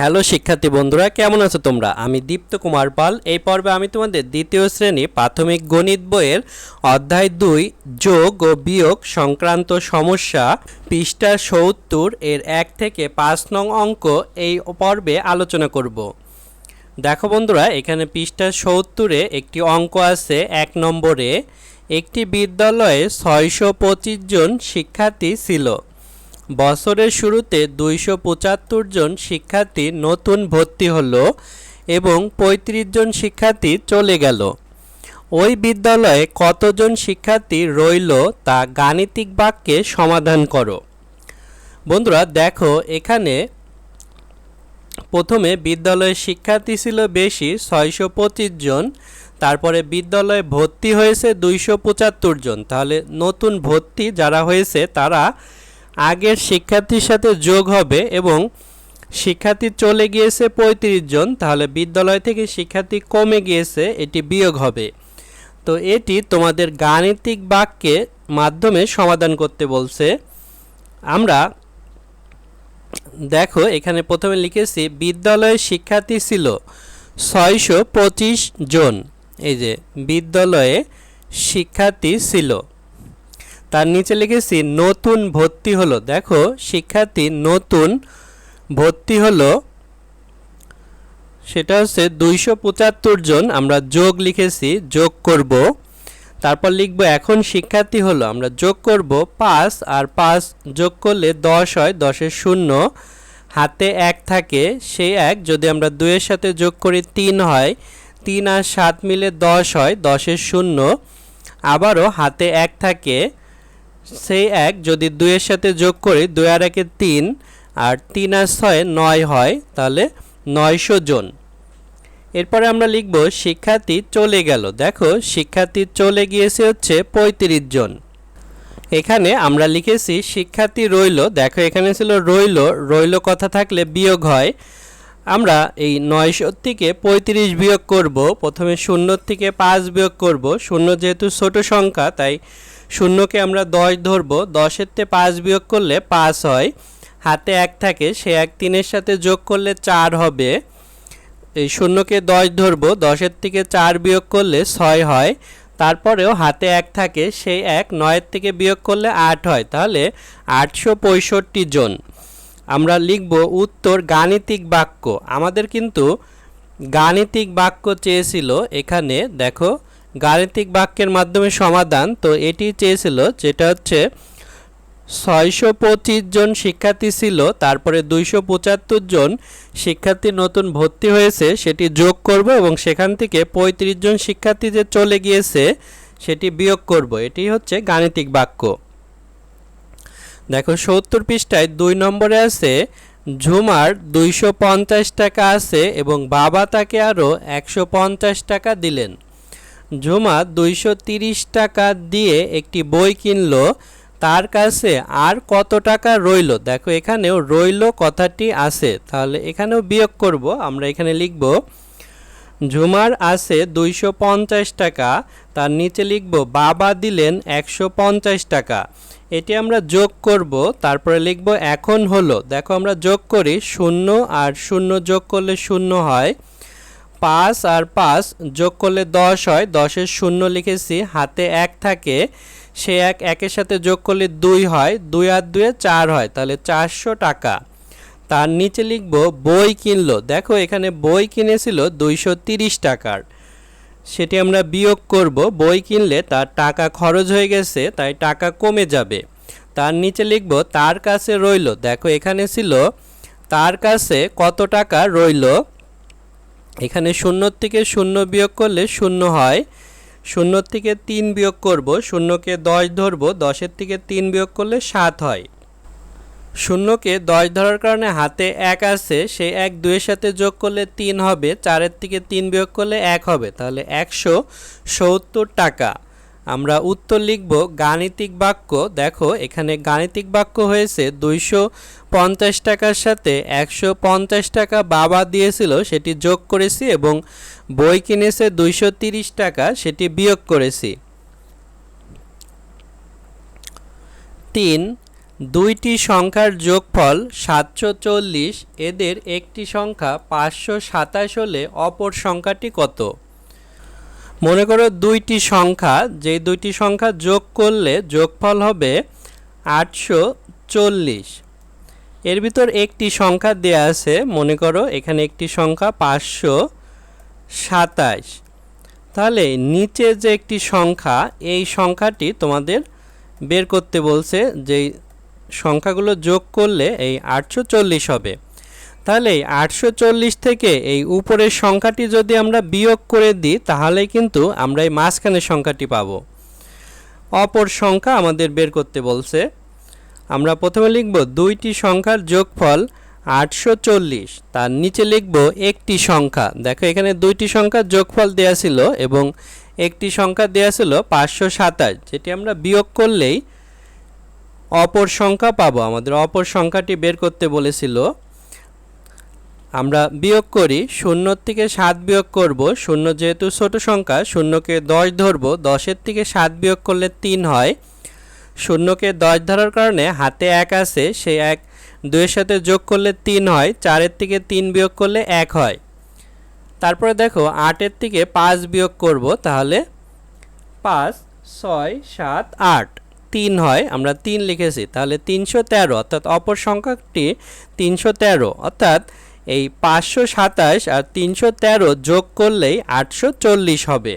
Hello শিক্ষার্থী বন্ধুরা, কেমন আছো তোমরা? আমি দীপ্ত কুমার পাল। এই পর্বে আমি তোমাদের দ্বিতীয় শ্রেণি প্রাথমিক গণিত বইয়ের অধ্যায় দুই, যোগ ও বিয়োগ সংক্রান্ত সমস্যা পৃষ্ঠা সত্তর এর এক থেকে পাঁচ নং অঙ্ক এই পর্বে আলোচনা করব। দেখো বন্ধুরা, এখানে পৃষ্ঠা সত্তরে একটি অঙ্ক আছে এক নম্বরে। একটি বিদ্যালয়ে ছয়শো পঁচিশ জন শিক্ষার্থী ছিল। বছরের শুরুতে দুইশো পঁচাত্তর জন শিক্ষার্থী নতুন ভর্তি হলো এবং পঁয়ত্রিশ জন শিক্ষার্থী চলে গেল। ওই বিদ্যালয়ে কতজন শিক্ষার্থী রইল তা গাণিতিক বাক্যে সমাধান করো। বন্ধুরা, দেখো, এখানে প্রথমে বিদ্যালয়ে শিক্ষার্থী ছিল বেশি, ছয়শো পঁচিশ জন। তারপরে বিদ্যালয়ে ভর্তি হয়েছে দুইশো পঁচাত্তর জন। তাহলে নতুন ভর্তি যারা হয়েছে তারা আগের শিক্ষার্থীর সাথে যোগ হবে এবং শিক্ষার্থী চলে গিয়েছে পঁয়ত্রিশ জন, তাহলে বিদ্যালয় থেকে শিক্ষার্থী কমে গিয়েছে, এটি বিয়োগ হবে। তো এটি তোমাদের গাণিতিক বাক্যে মাধ্যমে সমাধান করতে বলছে। আমরা দেখো, এখানে প্রথমে লিখেছি বিদ্যালয়ে শিক্ষার্থী ছিল ছয়শো পঁচিশ জন। এই যে, বিদ্যালয়ে শিক্ষার্থী ছিল। তার নিচে লিখেছি, নতুন ভর্তি হলো। দেখো, শিক্ষার্থী নতুন ভর্তি হলো। সেটা হচ্ছে দুইশো পঁচাত্তর জন, আমরা যোগ লিখেছি, যোগ করব। তারপর লিখব, এখন শিক্ষার্থী হলো, আমরা যোগ করব পাঁচ, আর পাঁচ যোগ করলে দশ হয় দশের শূন্য। হাতে এক থাকে সেই এক, যদি আমরা দুইয়ের সাথে যোগ করি তিন হয়, তিন আর সাত মিলে দশ হয় দশের শূন্য। আবারও হাতে এক থাকে সেই এক যদি দুইয়ের সাথে যোগ করি, দুই আর একে তিন, আর তিন আর ছয় নয় হয়, তাহলে নয়শো জন। এরপরে আমরা লিখব, শিক্ষার্থী চলে গেল। দেখো, শিক্ষার্থী চলে গিয়েছে হচ্ছে পঁয়ত্রিশ জন। এখানে আমরা লিখেছি, শিক্ষার্থী রইল। দেখো, এখানে ছিল রইল। রইল কথা থাকলে বিয়োগ হয়। আমরা এই নয়শো থেকে পঁয়ত্রিশ বিয়োগ করব, প্রথমে শূন্য থেকে পাঁচ বিয়োগ করব। শূন্য যেহেতু ছোট সংখ্যা, তাই শূন্যকে আমরা দশ ধরবো। দশের তে পাঁচ বিয়োগ করলে পাঁচ হয়। হাতে এক থাকে, সে এক তিনের সাথে যোগ করলে চার হবে। এই শূন্যকে দশ ধরবো, দশের থেকে চার বিয়োগ করলে ছয় হয়। তারপরেও হাতে এক থাকে সেই এক, নয়ের থেকে বিয়োগ করলে আট হয়। তাহলে আটশো পঁয়ষট্টি জন। আমরা লিখব উত্তর গাণিতিক বাক্য। আমাদের কিন্তু গাণিতিক বাক্য চেয়েছিল এখানে, দেখো, গাণিতিক বাক্যের মাধ্যমে সমাধান। তো এটি চেয়েছিল যেটা হচ্ছে, ছয়শো পঁচিশ জন শিক্ষার্থী ছিল, তারপরে দুইশো পঁচাত্তর জন শিক্ষার্থী নতুন ভর্তি হয়েছে, সেটি যোগ করব এবং সেখান থেকে পঁয়ত্রিশ জন শিক্ষার্থী যে চলে গিয়েছে, সেটি বিয়োগ করব। এটি হচ্ছে গাণিতিক বাক্য। দেখো সত্তর পৃষ্ঠায় দুই নম্বরে আছে, ঝুমার দুইশো পঞ্চাশ টাকা আছে এবং বাবা তাকে আরও একশো পঞ্চাশ টাকা দিলেন। ঝুমা দুইশো তিরিশ টাকা দিয়ে একটি বই কিনলো, তার কাছে আর কত টাকা রইল? দেখো এখানেও রইল কথাটি আছে, তাহলে এখানেও বিয়োগ করব, আমরা এখানে লিখব, ঝুমার আছে দুইশো পঞ্চাশ টাকা, তার নিচে লিখব, বাবা দিলেন একশো পঞ্চাশ টাকা। এটি আমরা যোগ করব, তারপরে লিখব এখন হলো, দেখো আমরা যোগ করি শূন্য আর শূন্য যোগ করলে শূন্য হয়, পাঁচ আর পাঁচ যোগ করলে দশ হয়, দশের শূন্য লিখেছি, হাতে এক থাকে, সে এক একের সাথে যোগ করলে দুই হয়, দুই আর দুয়ে চার হয়, তাহলে চারশো টাকা। তার নিচে লিখব বই কিনলো, দেখো এখানে বই কিনেছিল দুইশো তিরিশ টাকার। সেটি আমরা বিয়োগ করব। বই কিনলে তার টাকা খরচ হয়ে গেছে, তাই টাকা কমে যাবে। তার নিচে লিখব, তার কাছে রইল। দেখো, এখানে ছিল, তার কাছে কত টাকা রইল? এখানে শূন্য থেকে শূন্য বিয়োগ করলে শূন্য হয়। শূন্য থেকে তিন বিয়োগ করব, শূন্যকে দশ ধরব, দশের থেকে তিন বিয়োগ করলে সাত হয়। শূন্যকে দশ ধরার কারণে হাতে এক আছে সেই এক দুইয়ের সাথে যোগ করলে তিন হবে, চারের থেকে তিন বিয়োগ করলে এক হবে, তাহলে একশো সত্তর টাকা। আমরা উত্তর লিখব গাণিতিক বাক্য, দেখো এখানে গাণিতিক বাক্য হয়েছে, দুইশো পঞ্চাশ টাকার সাথে একশো পঞ্চাশ টাকা বাবা দিয়েছিল, সেটি যোগ করেছি এবং বই কিনেছে দুইশো তিরিশ টাকা, সেটি বিয়োগ করেছি। তিন দুইটি সংখ্যার যোগফল সাতশো চল্লিশ, এদের একটি সংখ্যা পাঁচশো সাতাশ হলে অপর সংখ্যাটি কত? মনে করো দুইটি সংখ্যা যে দুইটি সংখ্যা যোগ করলে যোগফল হবে আটশো চল্লিশ। এর ভিতর একটি সংখ্যা দেয়া আছে, মনে করো এখানে একটি সংখ্যা পাঁচশো সাতাশ। তাহলে নিচে যে একটি সংখ্যা, এই সংখ্যাটি তোমাদের বের করতে বলছে, যেই সংখ্যাগুলো যোগ করলে এই আটশো চল্লিশ হবে। তাহলে আটশো চল্লিশ থেকে এই উপরের সংখ্যাটি যদি আমরা বিয়োগ করে দিই তাহলে কিন্তু আমরা এই মাঝখানের সংখ্যাটি পাবো। অপর সংখ্যা আমাদের বের করতে বলছে, আমরা প্রথমে লিখব দুইটি সংখ্যার যোগফল আটশো চল্লিশ, তার নিচে লিখব একটি সংখ্যা। দেখো এখানে দুইটি সংখ্যার যোগফল দেওয়া ছিল এবং একটি সংখ্যা দেওয়া ছিল পাঁচশো সাতাশ, যেটি আমরা বিয়োগ করলেই অপর সংখ্যা পাবো। আমাদের অপর সংখ্যাটি বের করতে বলেছিল। আমরা বিয়োগ করি, শূন্যর থেকে সাত বিয়োগ করব। শূন্য যেহেতু ছোট সংখ্যা, শূন্যকে দশ ধরব। দশের থেকে সাত বিয়োগ করলে তিন হয়। শূন্যকে দশ ধরার কারণে হাতে এক আছে সেই এক দুইয়ের সাথে যোগ করলে তিন হয়। চারের থেকে তিন বিয়োগ করলে এক হয়। তারপরে দেখো, আটের থেকে পাঁচ বিয়োগ করব, তাহলে পাঁচ, ছয়, সাত, আট। তিন হয়, আমরা তিন লিখেছি, তাহলে তিনশো তেরো, অর্থাৎ অপর সংখ্যাটি তিনশো তেরো, অর্থাৎ এই পাঁচশো সাতাশ আর তিনশো তেরো যোগ করলেই আটশো চল্লিশ হবে।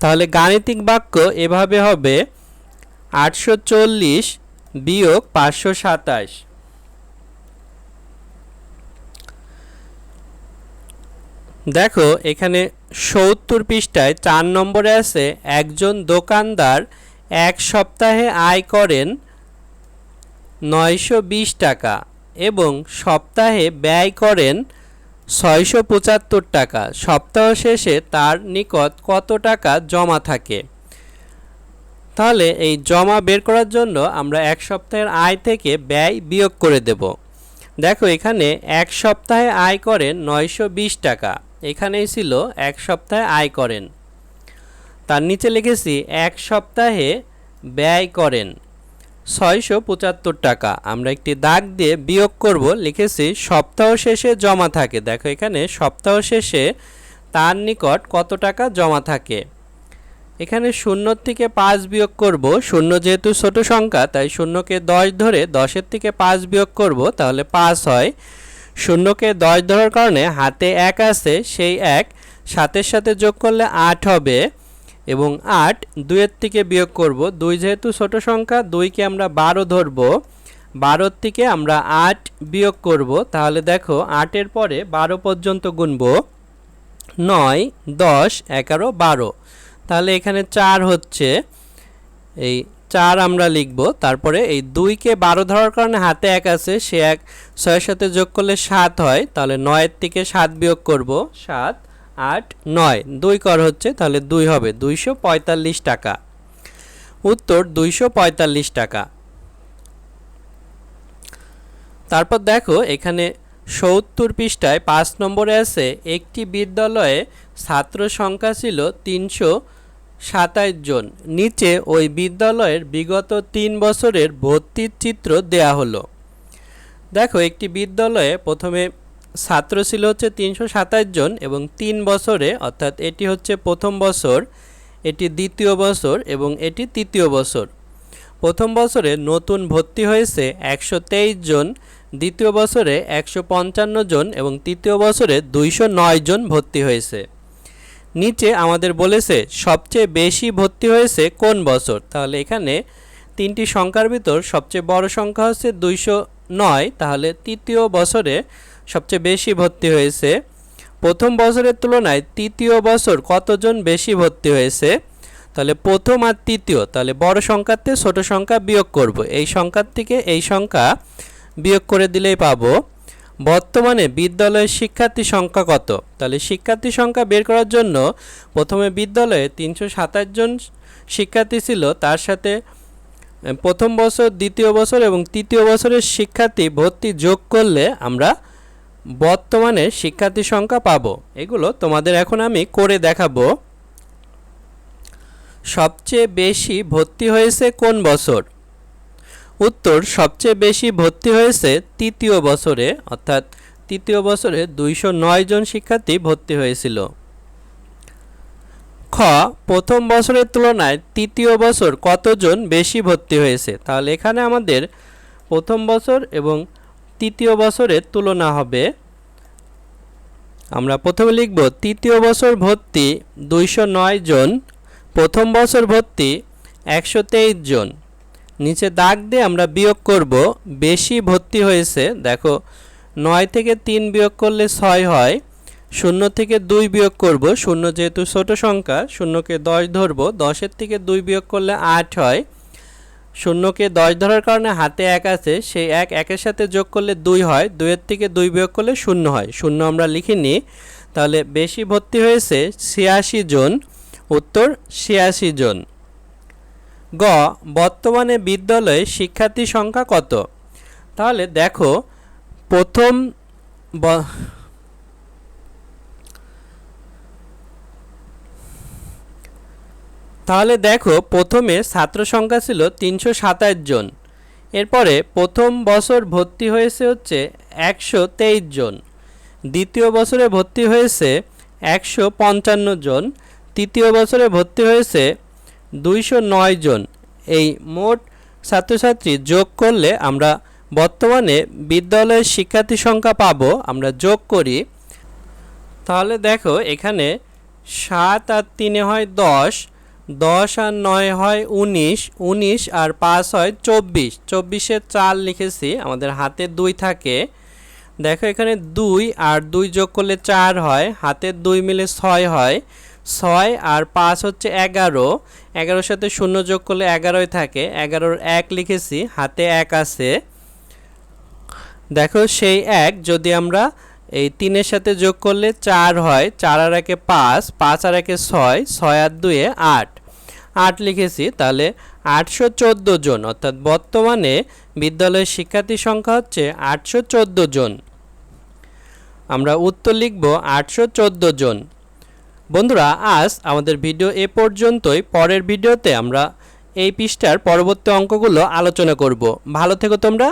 তাহলে গাণিতিক বাক্য এভাবে হবে, আটশো চল্লিশ বিয়োগ পাঁচশো সাতাশ। দেখো, এখানে সত্তর পৃষ্ঠায় চার নম্বরে আছে, একজন দোকানদার এক সপ্তাহে আয় করেন নয়শো বিশ টাকা এবং সপ্তাহে ব্যয় করেন ছয়শো পঁচাত্তর টাকা। সপ্তাহ শেষে তার নিকট কত টাকা জমা থাকে? তাহলে এই জমা বের করার জন্য আমরা এক সপ্তাহের আয় থেকে ব্যয় বিয়োগ করে দেব। দেখো এখানে এক সপ্তাহে আয় করেন নয়শো বিশ টাকা। এখানেই ছিল এক সপ্তাহে আয় করেন। তার নিচে লিখেছি, এক সপ্তাহে ব্যয় করেন ছয়শো পঁচাত্তর টাকা। আমরা একটি দাগ দিয়ে বিয়োগ করব, লিখেছি, সপ্তাহ শেষে জমা থাকে। দেখো এখানে, সপ্তাহ শেষে তার নিকট কত টাকা জমা থাকে? এখানে শূন্যর থেকে পাঁচ বিয়োগ করব, শূন্য যেহেতু ছোট সংখ্যা, তাই শূন্যকে দশ ধরে দশের থেকে পাঁচ বিয়োগ করব, তাহলে পাঁচ হয়। শূন্যকে দশ ধরার কারণে হাতে এক আছে, সেই এক সাতের সাথে যোগ করলে আট হবে। এবং আট দুইয়ের থেকে বিয়োগ করব দুই যেহেতু ছোট সংখ্যা, দুইকে আমরা বারো ধরব। বারোর থেকে আমরা আট বিয়োগ করব। তাহলে দেখো আটের পরে বারো পর্যন্ত গুনব। নয়, দশ, এগারো, বারো। তাহলে এখানে চার হচ্ছে। এই চার আমরা লিখব। তারপরে এই দুইকে বারো ধরার কারণে হাতে এক আছে, সে এক, ছয়ের সাথে যোগ করলে সাত হয়। তাহলে নয়ের থেকে সাত বিয়োগ করব। সাত আট নয়। দুই কর হচ্ছে, তাহলে দুই হবে। দুইশো পঁয়তাল্লিশ টাকা। উত্তর, দুইশো পঁয়তাল্লিশ টাকা। তারপর দেখো, এখানে সত্তর পৃষ্ঠায় পাঁচ নম্বরে আছে, একটি বিদ্যালয়ে ছাত্র সংখ্যা ছিল তিনশো সাতাশ জন। নিচে ওই বিদ্যালয়ের বিগত তিন বছরের ভর্তির চিত্র দেয়া হলো। দেখো, একটি বিদ্যালয়ে প্রথমে ছাত্র ছিল হচ্ছে তিনশো সাতাশ জন এবং তিন বছরে, অর্থাৎ এটি হচ্ছে প্রথম বছর, এটি দ্বিতীয় বছর এবং এটি তৃতীয় বছর। প্রথম বছরে নতুন ভর্তি হয়েছে একশো তেইশ জন, দ্বিতীয় বছরে একশো পঞ্চান্ন জন এবং তৃতীয় বছরে দুইশো নয় জন ভর্তি হয়েছে। নিচে আমাদের বলেছে সবচেয়ে বেশি ভর্তি হয়েছে কোন বছর? তাহলে এখানে তিনটি সংখ্যার ভিতর সবচেয়ে বড় সংখ্যা হচ্ছে দুইশো নয়, তাহলে তৃতীয় বছরে সবচেয়ে বেশি ভর্তি হয়েছে। প্রথম বছরের তুলনায় তৃতীয় বছর কতজন বেশি ভর্তি হয়েছে? তাহলে প্রথম আর তৃতীয়, তাহলে বড় সংখ্যাতে ছোট সংখ্যা বিয়োগ করব। এই সংখ্যার থেকে এই সংখ্যা বিয়োগ করে দিলেই পাবো। বর্তমানে বিদ্যালয়ের শিক্ষার্থী সংখ্যা কত? তাহলে শিক্ষার্থী সংখ্যা বের করার জন্য প্রথমে বিদ্যালয়ে তিনশো সাতাশ জন শিক্ষার্থী ছিল। তার সাথে প্রথম বছর, দ্বিতীয় বছর এবং তৃতীয় বছরের শিক্ষার্থী ভর্তি যোগ করলে আমরা বর্তমানে শিক্ষার্থী সংখ্যা পাবো। এগুলো তোমাদের এখন আমি করে দেখাবো। সবচেয়ে বেশি ভর্তি হয়েছে কোন বছর? উত্তর, সবচেয়ে বেশি ভর্তি হয়েছে তৃতীয় বছরে, অর্থাৎ তৃতীয় বছরে দুইশো নয় জন শিক্ষার্থী ভর্তি হয়েছিল। খ, প্রথম বছরের তুলনায় তৃতীয় বছর কতজন বেশি ভর্তি হয়েছে? তাহলে এখানে আমাদের প্রথম বছর এবং তৃতীয় বছরের তুলনা হবে। আমরা প্রথমে লিখব, তৃতীয় বছর ভর্তি দুইশো নয় জন, প্রথম বছর ভর্তি একশো তেইশ জন। নিচে দাগ দিয়ে আমরা বিয়োগ করব, বেশি ভর্তি হয়েছে, দেখো, নয় থেকে তিন বিয়োগ করলে ছয় হয়, শূন্য থেকে দুই বিয়োগ করব, শূন্য যেহেতু ছোট সংখ্যা, শূন্যকে দশ ধরব, দশের থেকে দুই বিয়োগ করলে আট হয় শূন্যকে দশ ধরার কারণে হাতে এক আছে, সেই এক একের সাথে যোগ করলে দুই হয়, দুইয়ের থেকে দুই বিয়োগ করলে শূন্য হয়। শূন্য আমরা লিখিনি। তাহলে বেশি ভর্তি হয়েছে ছিয়াশি জন। উত্তর, ছিয়াশি জন। গ, বর্তমানে বিদ্যালয়ে শিক্ষার্থী সংখ্যা কত? তাহলে দেখো, প্রথম তাহলে দেখো, প্রথমে ছাত্র সংখ্যা ছিল তিনশো সাতাশ জন। এরপরে প্রথম বছর ভর্তি হয়েছে হচ্ছে একশো তেইশ জন। দ্বিতীয় বছরে ভর্তি হয়েছে একশো পঞ্চান্ন জন। তৃতীয় বছরে ভর্তি হয়েছে দুইশো নয় জন। এই মোট ছাত্রছাত্রী যোগ করলে আমরা বর্তমানে বিদ্যালয়ের শিক্ষার্থী সংখ্যা পাব, আমরা যোগ করি। তাহলে দেখো, এখানে সাত আর তিনে হয় দশ। দশ আর নয় হয় উনিশ উনিশ আর পাঁচ হয় চব্বিশ। চব্বিশের চার লিখেছি, আমাদের হাতে দুই থাকে। দেখো এখানে দুই আর দুই যোগ করলে চার হয় হাতের দুই মিলে ছয় হয়। ছয় আর পাঁচ হচ্ছে এগারো। এগারোর সাথে শূন্য যোগ করলে এগারোই থাকে। এগারোর এক লিখেছি, হাতে এক আছে। দেখো সেই এক, যদি আমরা এই তিনের সাথে যোগ করলে চার হয়, চার আর একে পাঁচ পাঁচ আর একে ছয় ছয় আর দুয়ে আট। আট লিখেছি, তাহলে আটশো চোদ্দ জন, অর্থাৎ বর্তমানে বিদ্যালয়ের শিক্ষার্থী সংখ্যা হচ্ছে আটশো চোদ্দ জন। আমরা উত্তর লিখব আটশো চোদ্দ জন। বন্ধুরা, আজ আমাদের ভিডিও এ পর্যন্তই। পরের ভিডিওতে আমরা এই পৃষ্ঠার পরবর্তী অঙ্কগুলো আলোচনা করব। ভালো থেকো তোমরা।